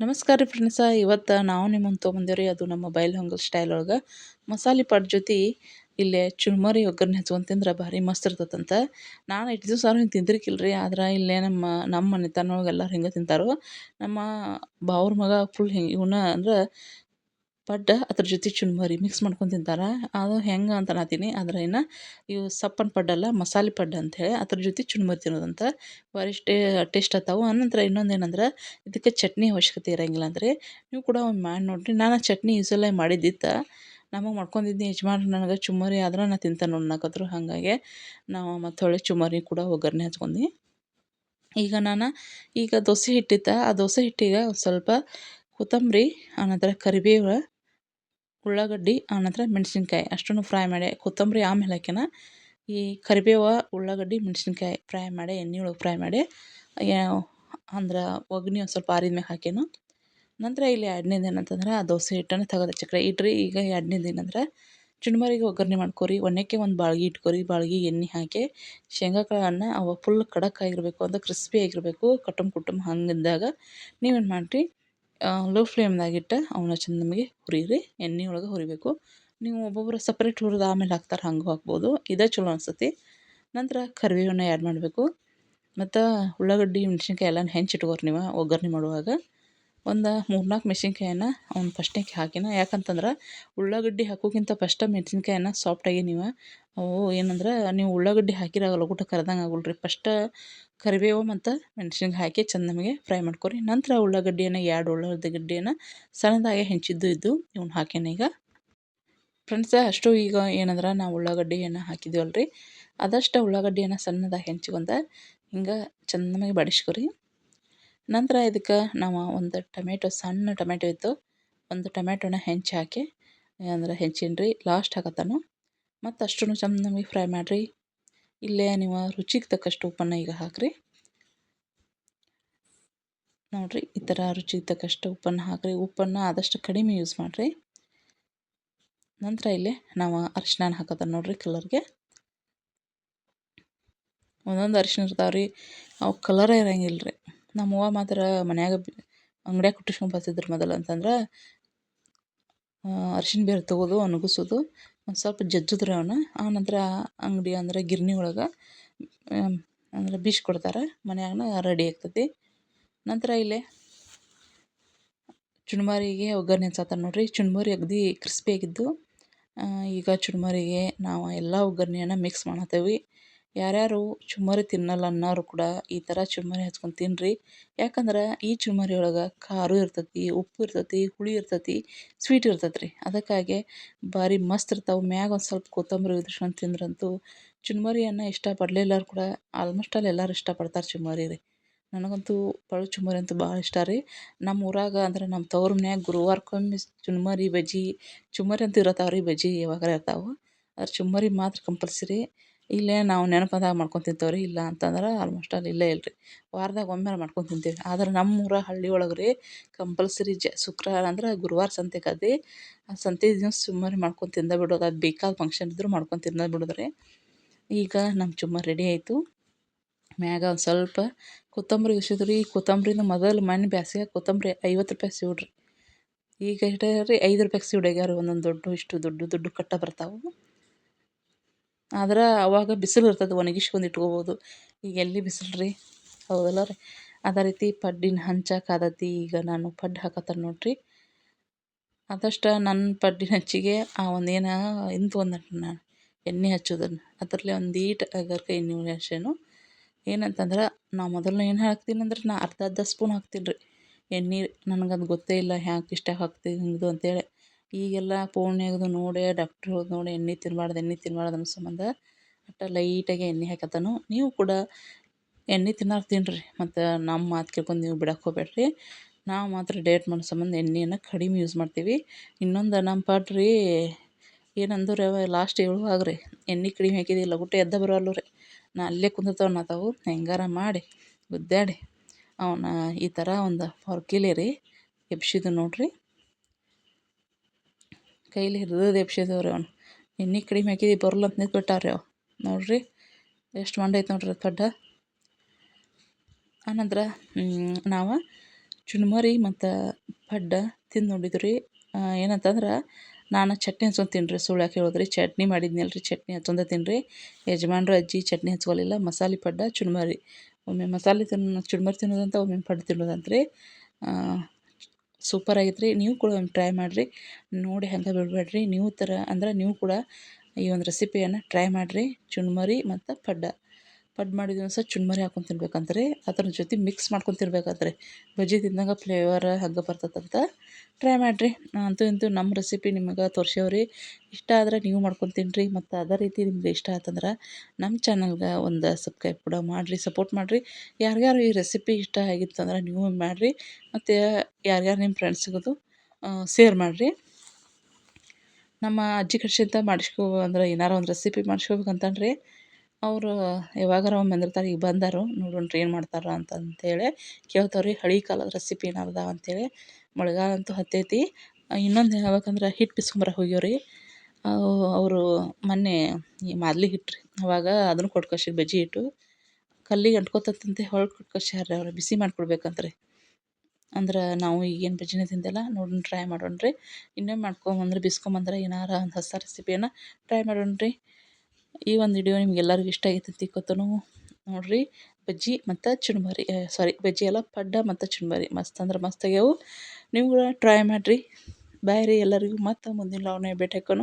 ನಮಸ್ಕಾರ ರೀ ಫ್ರೆಂಡ್ಸ. ಇವತ್ತು ನಾವು ನಿಮ್ಮನ್ನು ತೊಗೊಂಡೇವ್ರಿ ಅದು ನಮ್ಮ ಬೈಲಹೊಂಗಲ್ ಸ್ಟೈಲ್ ಒಳಗೆ. ಮಸಾಲೆ ಪಾಟ್ ಜೊತೆ ಇಲ್ಲೇ ಚುರುಮರಿ ಒಗ್ಗರಣೆ ಹಚ್ಕೊಂಡು ತಿಂದ್ರೆ ಭಾರಿ ಮಸ್ತ್ ಇರ್ತದಂತ. ನಾನು ಇಷ್ಟು ದಿವಸ ಹಿಂಗೆ ತಿಂದಿರ್ಕಿಲ್ರಿ, ಆದ್ರೆ ಇಲ್ಲೇ ನಮ್ಮ ನಮ್ಮ ಮನೆತನೊಳಗೆ ಎಲ್ಲರೂ ಹಿಂಗೆ ತಿಂತಾರೋ, ನಮ್ಮ ಬಾವ್ರ ಮಗ ಫುಲ್ ಹಿಂಗೆ ಇವನ್ನ ಅಂದ್ರೆ ಪಡ್ಡ ಅದ್ರ ಜೊತೆ ಚುರ್ಮರಿ ಮಿಕ್ಸ್ ಮಾಡ್ಕೊಂಡು ತಿಂತಾರೆ. ಅದು ಹೆಂಗೆ ಅಂತ ನಾತೀನಿ ಆದ್ರೆ ಇನ್ನು ಇವು ಸಪ್ಪನ ಪಡ್ಡಲ್ಲ ಮಸಾಲೆ ಪಡ್ಡ ಅಂಥೇಳಿ ಅದ್ರ ಜೊತೆ ಚುರ್ಮರಿ ತಿನ್ನೋದಂತ ಭಾರಿ ಟೇಸ್ಟ್ ಆಗ್ತಾವೆ. ಅನಂತರ ಇನ್ನೊಂದು ಏನಂದ್ರೆ, ಇದಕ್ಕೆ ಚಟ್ನಿ ಅವಶ್ಯಕತೆ ಇರೋಂಗಿಲ್ಲ ಅಂದರೆ. ನೀವು ಕೂಡ ಒಂದು ಮಾಡಿ ನೋಡಿರಿ. ನಾನು ಚಟ್ನಿ ಯೂಸಲ್ಲ ಮಾಡಿದ್ದಿತ್ತು. ನಮಗೆ ಮಾಡ್ಕೊಂಡಿದ್ದೆ ಯಜಮಾನ್ರು ನನಗೆ ಚುಮ್ಮರಿ ಆದ್ರೆ ನಾನು ತಿಂತಾನೆ ನೋಡ್ನಾಕದ್ರು ಹಾಗಾಗಿ ನಾವು ಮತ್ತು ಹೊಳೆ ಚುಮ್ಮರಿ ಕೂಡ ಒಗ್ಗರಣೆ ಹಚ್ಕೊಂಡಿ ಈಗ ನಾನು ಈಗ ದೋಸೆ ಹಿಟ್ಟಿತ್ತ. ಆ ದೋಸೆ ಹಿಟ್ಟಿಗೆ ಸ್ವಲ್ಪ ಕೊತ್ತಂಬರಿ, ಆನಂತರ ಕರಿಬೇವು ಉಳ್ಳಾಗಡ್ಡಿ ಆನಂತರ ಮೆಣಸಿನ್ಕಾಯಿ ಅಷ್ಟನ್ನು ಫ್ರೈ ಮಾಡಿ, ಕೊತ್ತಂಬರಿ ಆಮೇಲೆ ಹಾಕ್ಯನ, ಈ ಕರಿಬೇವು, ಉಳ್ಳಾಗಡ್ಡಿ, ಮೆಣಸಿನ್ಕಾಯಿ ಫ್ರೈ ಮಾಡಿ, ಎಣ್ಣೆ ಒಳಗೆ ಫ್ರೈ ಮಾಡಿ ಅಂದ್ರೆ ಒಗ್ಗರಣೆ ಒಂದು ಸ್ವಲ್ಪ ಆರಿದ ಮ್ಯಾಗ ಹಾಕ್ಯಾನು. ನಂತರ ಇಲ್ಲಿ ಎರಡನೇದು ಏನಂತಂದ್ರೆ ಆ ದೋಸೆ ಹಿಟ್ಟನ್ನು ತೆಗೆದು ಚಕ್ರ ಇಟ್ರಿ ಈಗ ಎರಡನೇದು ಏನಂದ್ರೆ ಚುಣ್ಮರಿಗೆ ಒಗ್ಗರಣೆ ಮಾಡ್ಕೊರಿ ಒಣಕ್ಕೆ ಒಂದು ಬಾಳ್ಗಿ ಇಟ್ಕೊರಿ, ಬಾಳ್ಗಿ, ಎಣ್ಣೆ ಹಾಕಿ, ಶೇಂಗಾ ಕಾಳನ್ನು ಅವು ಫುಲ್ ಕಡಕ್ ಆಗಿರಬೇಕು, ಅಂದ್ರೆ ಕ್ರಿಸ್ಪಿ ಆಗಿರಬೇಕು ಕಟ್ಟಮ್ ಕುಟ್ಟಮ್ ಹಂಗಿದ್ದಾಗ ನೀವೇನು ಮಾಡಿರಿ ಲೋ ಫ್ಲೇಮ್ದಾಗಿಟ್ಟು ಅವನ್ನ ಚಂದ ನಮಗೆ ಹುರಿಯಿರಿ ಎಣ್ಣೆ ಒಳಗೆ ಹುರಿಬೇಕು. ನೀವು ಒಬ್ಬೊಬ್ಬರು ಸಪ್ರೇಟ್ ಹುರಿದು ಆಮೇಲೆ ಹಾಕ್ತಾರೆ ಹಂಗೂ ಹಾಕ್ಬೋದು. ಇದೇ ಚಲೋ ಅನಿಸ್ತತಿ. ನಂತರ ಕರಿಬೇವನ್ನ ಆ್ಯಡ್ ಮಾಡಬೇಕು. ಮತ್ತು ಉಳ್ಳಾಗಡ್ಡಿ, ಮೆಣ್ಸಿನ್ಕಾಯಿ ಎಲ್ಲನೂ ಹೆಂಚಿಟ್ಕೋರಿ ನೀವು ಒಗ್ಗರಣೆ ಮಾಡುವಾಗ. ಒಂದು ಮೂರು ನಾಲ್ಕು ಮೆಣಸಿನ್ಕಾಯನ್ನ ಅವ್ನು ಫಸ್ಟಿಗೆ ಹಾಕಿನ. ಯಾಕಂತಂದ್ರೆ ಉಳ್ಳಾಗಡ್ಡಿ ಹಾಕೋಕ್ಕಿಂತ ಫಸ್ಟ ಮೆಣಸಿನ್ಕಾಯನ್ನ ಸಾಫ್ಟಾಗಿ ನೀವು, ಅವು ಏನಂದ್ರೆ ನೀವು ಉಳ್ಳಾಗಡ್ಡಿ ಹಾಕಿರೋ ಲಗೂಟ ಕರ್ದಂಗೆ ಆಗಲ್ರಿ. ಫಸ್ಟ ಕರಿಬೇವು ಮತ್ತು ಮೆಣ್ಸಿನ್ಕಾಯಿ ಹಾಕಿ ಚೆಂದ ನಮಗೆ ಫ್ರೈ ಮಾಡ್ಕೊರಿ. ನಂತರ ಉಳ್ಳಾಗಡ್ಡಿಯನ್ನು ಎರಡು ಉಳ್ಳಾಗಡ್ಡಿಯನ್ನು ಸಣ್ಣದಾಗೆ ಹೆಂಚಿದ್ದು ಇದ್ದು ಇವ್ನ ಹಾಕ್ಯಾನ ಈಗ. ಫ್ರೆಂಡ್ಸ್ ಅಷ್ಟು ಈಗ ಏನಂದ್ರೆ ನಾವು ಉಳ್ಳಾಗಡ್ಡಿಯನ್ನು ಹಾಕಿದ್ದೀವಲ್ರಿ ಅದಷ್ಟು ಉಳ್ಳಾಗಡ್ಡಿಯನ್ನು ಸಣ್ಣದಾಗಿ ಹೆಂಚ್ಕೊಂಡ ಹಿಂಗೆ ಚೆನ್ನಾಗಿ ಬಡಿಸ್ಕೊರಿ. ನಂತರ ಇದಕ್ಕೆ ನಾವು ಒಂದು ಟೊಮೆಟೊ, ಸಣ್ಣ ಟೊಮೆಟೊ ಇತ್ತು ಒಂದು ಟೊಮೆಟೊನ ಹೆಂಚಿ ಹಾಕಿ, ಅಂದ್ರೆ ಹೆಂಚಿನ್ರಿ ಲಾಸ್ಟ್ ಹಾಕತ್ತಾನು. ಮತ್ತು ಅಷ್ಟು ನಮಗೆ ಫ್ರೈ ಮಾಡಿರಿ. ಇಲ್ಲೇ ನೀವು ರುಚಿಗೆ ತಕ್ಕಷ್ಟು ಉಪ್ಪನ್ನು ಈಗ ಹಾಕಿರಿ. ನೋಡಿರಿ, ಈ ಥರ ರುಚಿಗೆ ತಕ್ಕಷ್ಟು ಉಪ್ಪನ್ನು ಹಾಕಿರಿ. ಉಪ್ಪನ್ನು ಆದಷ್ಟು ಕಡಿಮೆ ಯೂಸ್ ಮಾಡಿರಿ. ನಂತರ ಇಲ್ಲಿ ನಾವು ಅರಿಶಿನ ಹಾಕತ್ತ ನೋಡಿರಿ ಕಲರ್ಗೆ ಒಂದೊಂದು ಅರಿಶಿನ ಇರ್ತಾವೆ ರೀ ಅವು ಕಲರೇ ಇರಂಗಿಲ್ಲ ರೀ ನಮ್ಮವ್ವ ಮಾತ್ರ ಮನ್ಯಾಗ ಅಂಗಡ್ಯಾಗ ಕುಟ್ಟಿಸ್ಕೊಂಡ್ ಬರ್ತಿದ್ರು ಮೊದಲು ಅಂತಂದ್ರೆ ಅರ್ಶಿಣ ಬೇರೆ ತಗೋದು, ಒಣಗಿಸೋದು, ಒಂದು ಸ್ವಲ್ಪ ಜಜ್ಜಿದ್ರು ಅವನ್ನ ಆನಂತರ ಅಂಗಡಿ ಅಂದರೆ ಗಿರ್ನಿ ಒಳಗೆ ಅಂದ್ರೆ ಬೀಸ್ ಕೊಡ್ತಾರೆ, ಮನ್ಯಾಗನ ರೆಡಿ ಆಗ್ತೈತಿ. ನಂತರ ಇಲ್ಲೇ ಚುಣ್ಮಾರಿಗೆ ಒಗ್ಗರಣೆ ಹಚ್ಚತ್ತಾರ ನೋಡಿರಿ, ಚುಣ್ಮಾರಿ ಅಗದಿ ಕ್ರಿಸ್ಪಿಯಾಗಿದ್ದು ಈಗ ಚುಣ್ಮಾರಿಗೆ ನಾವು ಎಲ್ಲ ಒಗ್ಗರಣೆಯನ್ನು ಮಿಕ್ಸ್ ಮಾಡತ್ತೇವೆ. ಯಾರ್ಯಾರು ಚುಮ್ಮರಿ ತಿನ್ನಲ್ಲ ಅನ್ನೋರು ಕೂಡ ಈ ಥರ ಚುಮ್ಮರಿ ಹಚ್ಕೊಂಡು ತಿನ್ನಿರಿ ಯಾಕಂದ್ರೆ ಈ ಚುಮ್ಮರಿ ಒಳಗೆ ಖಾರ ಇರ್ತೈತಿ, ಉಪ್ಪು ಇರ್ತೈತಿ, ಹುಳಿ ಇರ್ತೈತಿ ಸ್ವೀಟ್ ಇರ್ತೈತೆ ರೀ ಅದಕ್ಕಾಗಿ ಭಾರಿ ಮಸ್ತ್ ಇರ್ತಾವೆ. ಮ್ಯಾಗ ಒಂದು ಸ್ವಲ್ಪ ಕೊತ್ತಂಬರಿ ಉದ್ರಿಸ್ಕೊಂಡು ತಿಂದ್ರಂತೂ ಚುರ್ಮರಿಯನ್ನು ಇಷ್ಟಪಡಲಿಲ್ಲರು ಕೂಡ ಆಲ್ಮೋಸ್ಟ್ ಅಲ್ಲಿ ಎಲ್ಲರೂ ಇಷ್ಟಪಡ್ತಾರೆ ಚುಮ್ಮರಿ ರೀ. ನನಗಂತೂ ಪಳ್ಳು ಚುಮರಿ ಅಂತೂ ಭಾಳ ಇಷ್ಟ ರೀ. ನಮ್ಮ ಊರಾಗ ಅಂದ್ರೆ ನಮ್ಮ ತವ್ರ ಮನ್ಯಾಗ ಗುರುವಾರಕ್ಕೊಮ್ಮೆ ಚುರ್ಮರಿ ಬಜ್ಜಿ ಚುಮ್ಮರಿ ಅಂತೂ ಇರತ್ತಾವೆ ರೀ ಬಜ್ಜಿ ಯಾವಾಗಾರ ಇರ್ತಾವೆ. ಅದ್ರ ಚುಮ್ಮರಿ ಮಾತ್ರ ಕಂಪಲ್ಸರಿ ಇಲ್ಲೇ ನಾವು ನೆನಪಾದಾಗ ಮಾಡ್ಕೊಂಡು ರೀ ಇಲ್ಲ ಅಂತಂದ್ರೆ ಆಲ್ಮೋಸ್ಟ್ ಅಲ್ಲಿ ಇಲ್ಲೇ ಇಲ್ಲ ರೀ ವಾರದಾಗ ಒಮ್ಮೆರ ಮಾಡ್ಕೊಂಡು ತಿಂತೀವಿ. ಆದ್ರೆ ನಮ್ಮೂರ ಹಳ್ಳಿ ಒಳಗೆ ರೀ ಕಂಪಲ್ಸರಿ ಜ ಶುಕ್ರವಾರ ಅಂದ್ರೆ ಗುರುವಾರ ಸಂತೆ ಕದ್ದಿ, ಆ ಸಂತೆ ದಿವ್ಸ ಚುಮ್ಮರಿ ಮಾಡ್ಕೊಂಡು ತಿಂದೇ ಬಿಡೋದು. ಅದು ಬೇಕಾದ ಫಂಕ್ಷನ್ ಇದ್ದರೂ ಮಾಡ್ಕೊಂಡು ತಿಂದ ಬಿಡೋದು ರೀ ಈಗ ನಮ್ಮ ಚುಮ್ಮರಿ ರೆಡಿ ಆಯಿತು. ಮ್ಯಾಗ ಒಂದು ಸ್ವಲ್ಪ ಕೊತ್ತಂಬರಿ ಉಸಿದ್ರಿ. ರೀ ಕೊತ್ತಂಬರಿನ ಮೊದಲು ಮನೆ ಬ್ಯಾಸಿಗೆ ಕೊತ್ತಂಬರಿ ಐವತ್ತು ರೂಪಾಯಿ ಸಿಡ್ರಿ ಈಗ ರೀ ಐದು ರೂಪಾಯಿ ಸಿವ್ಡ್ ಒಂದೊಂದು ದೊಡ್ಡ, ಇಷ್ಟು ದೊಡ್ಡ ದೊಡ್ಡ ಕಟ್ಟ ಬರ್ತಾವೆ. ಆದ್ರೆ ಅವಾಗ ಬಿಸಿಲು ಇರ್ತದೆ ಒಣಗಿಸ್ಕೊಂಡು ಇಟ್ಕೋಬೋದು. ಈಗ ಎಲ್ಲಿ ಬಿಸಿಲು ರೀ ಹೌದಲ್ಲ ರೀ. ಅದೇ ರೀತಿ ಪಡ್ಡಿನ ಹಂಚಕ್ಕೆ ಈಗ ನಾನು ಪಡ್ಡು ಹಾಕತ್ತಾರೆ ನೋಡಿರಿ. ಆದಷ್ಟು ನನ್ನ ಪಡ್ಡಿನ ಹಚ್ಚಿಗೆ ಆ ಒಂದು ಏನು ಇಂತು ಒಂದು ನಾನು, ಎಣ್ಣೆ ಹಚ್ಚೋದನ್ನು. ಅದರಲ್ಲಿ ಒಂದು ಈಟ್ ಅಗರ್ಕ, ಎಣ್ಣೆ ಹಚ್ಚೇನು. ಏನಂತಂದ್ರೆ ನಾ ಮೊದಲು ಏನು ಹಾಕ್ತೀನಿ ಅಂದ್ರೆ ನಾ ಅರ್ಧ ಅರ್ಧ ಸ್ಪೂನ್ ಹಾಕ್ತೀನಿ ರೀ. ಎಣ್ಣೆ ನನಗದು ಗೊತ್ತೇ ಇಲ್ಲ ಹ್ಯಾಂಗೆ ಇಷ್ಟ ಹಾಕ್ತೀನಿ ಇದು ಅಂತೇಳಿ. ಈಗೆಲ್ಲ ಫೋನ್ಯಾಗದು ನೋಡಿ ಡಾಕ್ಟ್ರ್ ಹೋದ್ ನೋಡಿ ಎಣ್ಣೆ ತಿನ್ಬಾರ್ದು ಎಣ್ಣೆ ತಿನ್ಬಾರ್ದು ಅನ್ನೋ ಸಂಬಂಧ ಅಟ್ಟ ಲೈಟಾಗಿ ಎಣ್ಣೆ ಹಾಕತ್ತಾನು. ನೀವು ಕೂಡ ಎಣ್ಣೆ ತಿನ್ನೋರು ತಿನ್ನಿರಿ ಮತ್ತು ನಮ್ಮ ಮಾತು ಕೇಳ್ಕೊಂಡು ನೀವು ಬಿಡಕ್ಕೆ ಹೋಗ್ಬೇಡ್ರಿ ನಾವು ಮಾತ್ರ ಡೇಟ್ ಮಾಡೋ ಸಂಬಂಧ ಎಣ್ಣೆಯನ್ನು ಕಡಿಮೆ ಯೂಸ್ ಮಾಡ್ತೀವಿ. ಇನ್ನೊಂದು ನಮ್ಮ ಪಾಡ್ರಿ ಏನಂದ್ರೆ ಲಾಸ್ಟ್ ಏಳು ರೀ ಎಣ್ಣೆ ಕಡಿಮೆ ಹಾಕಿದಿಲ್ಲ ಗುಟ್ಟೆ ಎದ್ದ ಬರೋಲ್ಲ ರೀ. ನಾ ಅಲ್ಲೇ ಕುಂದಿರ್ತಾವೆ ತಾವು. ಹೆಂಗಾರ ಮಾಡಿ ಗುದ್ದಾಡಿ ಅವನ ಈ ಥರ ಒಂದು ಹೊರ್ಕಿಲಿ ರೀ ಎಬ್ಸಿದ್ದು ನೋಡಿರಿ. ಕೈಲಿ ಹಿಡ್ದು ಎಬ್ಸಿದವ್ರಿ ಅವ್ನು ಎಣ್ಣೆ ಕಡಿಮೆ ಹಾಕಿದಿ ಬರಲ್ಲ ಅಂತ ನಿಂತ್ಬಿಟ್ಟಾರ್ರಿ ಅವು ನೋಡ್ರಿ ಎಷ್ಟು ಮಂಡ ಐತೆ ನೋಡ್ರಿ ಪಡ್ಡ ಆನಂತರ ನಾವು ಚುಣ್ಮರಿ ಮತ್ತು ಪಡ್ಡ ತಿಂದು ನೋಡಿದ್ದು ರೀ ಏನಂತಂದ್ರೆ ನಾನು ಚಟ್ನಿ ಹಚ್ಕೊಂಡು ತಿನ್ರಿ ಸುಳ್ಯಾಕೆ ಹೇಳಿದ್ರಿ ಚಟ್ನಿ ಮಾಡಿದ್ನಲ್ಲ ರೀ ಚಟ್ನಿ ಹಚ್ಕೊಂಡ ತಿನ್ನಿರಿ ಯಜಮಾನ್ರು ಅಜ್ಜಿ ಚಟ್ನಿ ಹಚ್ಕೊಳಿಲ್ಲ ಮಸಾಲೆ ಪಡ್ಡ ಚುಣ್ಮರಿ ಒಮ್ಮೆ ಮಸಾಲೆ ತಿನ್ನೋ ಚುಣ್ಮರಿ ತಿನ್ನೋದಂತ ಒಮ್ಮೆ ಪಡ್ಡು ತಿನ್ನೋದಂತ ರೀ ಸೂಪರ್ ಆಗೈತೆ ರೀ ನೀವು ಕೂಡ ಒಮ್ಮೆ ಟ್ರೈ ಮಾಡಿರಿ. ನೋಡಿ ಹಂಗೆ ಬಿಡಬೇಡ್ರಿ. ನೀವು ಥರ ಅಂದ್ರೆ ನೀವು ಕೂಡ ಈ ಒಂದು ರೆಸಿಪಿಯನ್ನು ಟ್ರೈ ಮಾಡಿರಿ. ಚುರ್ಮರಿ ಮತ್ತು ಪಡ್ಡ. ಪಡ್ಡು ಮಾಡಿದ ಒಂದು ಸಹ ಚುಣ್ಮರಿ ಹಾಕೊಂಡು ತಿನ್ಬೇಕಂದ್ರೆ ಅದ್ರ ಜೊತೆ ಮಿಕ್ಸ್ ಮಾಡ್ಕೊಂಡು ತಿನ್ಬೇಕಂತ ರೀ ಬಜ್ಜಿ ತಿಂದಾಗ ಫ್ಲೇವರ್ ಹಗ್ಗ ಬರ್ತದಂತ ಟ್ರೈ ಮಾಡಿರಿ. ಅಂತೂ ಇಂತೂ ನಮ್ಮ ರೆಸಿಪಿ ನಿಮಗೆ ತೋರಿಸೋರಿ ಇಷ್ಟ ಆದ್ರೆ ನೀವು ಮಾಡ್ಕೊಂಡು ತಿನ್ನಿರಿ ಮತ್ತು ಅದೇ ರೀತಿ ನಿಮ್ಗೆ ಇಷ್ಟ ಆತಂದ್ರೆ ನಮ್ಮ ಚಾನಲ್ಗೆ ಒಂದು ಸಬ್ಸ್ಕ್ರೈಬ್ ಕೂಡ ಮಾಡಿರಿ ಸಪೋರ್ಟ್ ಮಾಡಿರಿ. ಯಾರ್ಯಾರು ಈ ರೆಸಿಪಿ ಇಷ್ಟ ಆಗಿತ್ತು ಅಂದ್ರೆ ನೀವು ಮಾಡಿರಿ. ಮತ್ತು ಯಾರ್ಯಾರು ನಿಮ್ಮ ಫ್ರೆಂಡ್ಸ್ಗೂ ಶೇರ್ ಮಾಡಿರಿ. ನಮ್ಮ ಅಜ್ಜಿ ಕಡ್ಸಿಂತ ಮಾಡಿಸ್ಕೋ, ಅಂದ್ರೆ ಏನಾರು ಒಂದು ರೆಸಿಪಿ ಮಾಡಿಸ್ಕೋಬೇಕಂತಂದ್ರೆ ಅವರು ಯಾವಾಗಾರ ಒಮ್ಮೆ ಅಂದಿರ್ತಾರೆ, ಈಗ ಬಂದಾರು ನೋಡೋಣ್ರಿ ಏನು ಮಾಡ್ತಾರೆ ಅಂತಂತೇಳಿ ಕೇಳ್ತಾವೆ ರೀ ಹಳೆ ಕಾಲದ ರೆಸಿಪಿ ಏನಾರು ಅದಾವ ಅಂತೇಳಿ ಮಳೆಗಾಲ ಅಂತೂ ಹತ್ತೈತಿ. ಇನ್ನೊಂದು ಹೇಳ್ಬೇಕಂದ್ರೆ ಹಿಟ್ಟು ಬಿಸ್ಕೊಂಬರ ಹೋಗ್ಯವ್ರಿ. ಅವರು ಮೊನ್ನೆ ಈ ಮಾದಲಿ ಹಿಟ್ಟು ರೀ ಅವಾಗ ಅದನ್ನು ಕೊಟ್ಟು ಬಜ್ಜಿ ಹಿಟ್ಟು. ಕಲ್ಲಿಗೆ ಅಂಟ್ಕೊತೈತಂತೆ ಹೊಳ್ಳಿ ಕೊಟ್ಟು ಕಳ್ಸ್ಯಾರ ಅವ್ರು, ಬಿಸಿ ಮಾಡಿಕೊಡ್ಬೇಕಂತ್ರಿ. ಅಂದ್ರೆ ನಾವು ಈಗೇನು ಬಜ್ಜಿನೇ ತಿಂದಿಲ್ಲ ನೋಡೋಣ ಟ್ರೈ ಮಾಡೋಣ ರೀ ಇನ್ನೇನು ಮಾಡ್ಕೊಂಬಂದ್ರೆ, ಬಿಸ್ಕೊಂಬಂದ್ರೆ ಏನಾರ ಒಂದು ಹೊಸ ರೆಸಿಪಿಯನ್ನು ಟ್ರೈ ಮಾಡೋಣ ರೀ ಈ ಒಂದು ವಿಡಿಯೋ ನಿಮ್ಗೆ ಎಲ್ಲರಿಗೂ ಇಷ್ಟ ಆಗೈತೆ ತಿಕ್ಕೋತನು ನೋಡ್ರಿ, ಬಜ್ಜಿ ಮತ್ತು ಚುಣ್ಬರಿ ಸಾರಿ ಬಜ್ಜಿ ಎಲ್ಲ ಪಡ್ಡ ಮತ್ತು ಚುಣ್ಬರಿ ಮಸ್ತ್ ಅಂದ್ರೆ ಮಸ್ತ್ ಆಗ್ಯಾವು. ನೀವು ಟ್ರೈ ಮಾಡಿರಿ. ಬಾಯ್ ಎಲ್ಲರಿಗೂ. ಮತ್ತು ಮುಂದಿನ ಲಾವಣೆ ಭೇಟಿ ಆಗೋಣ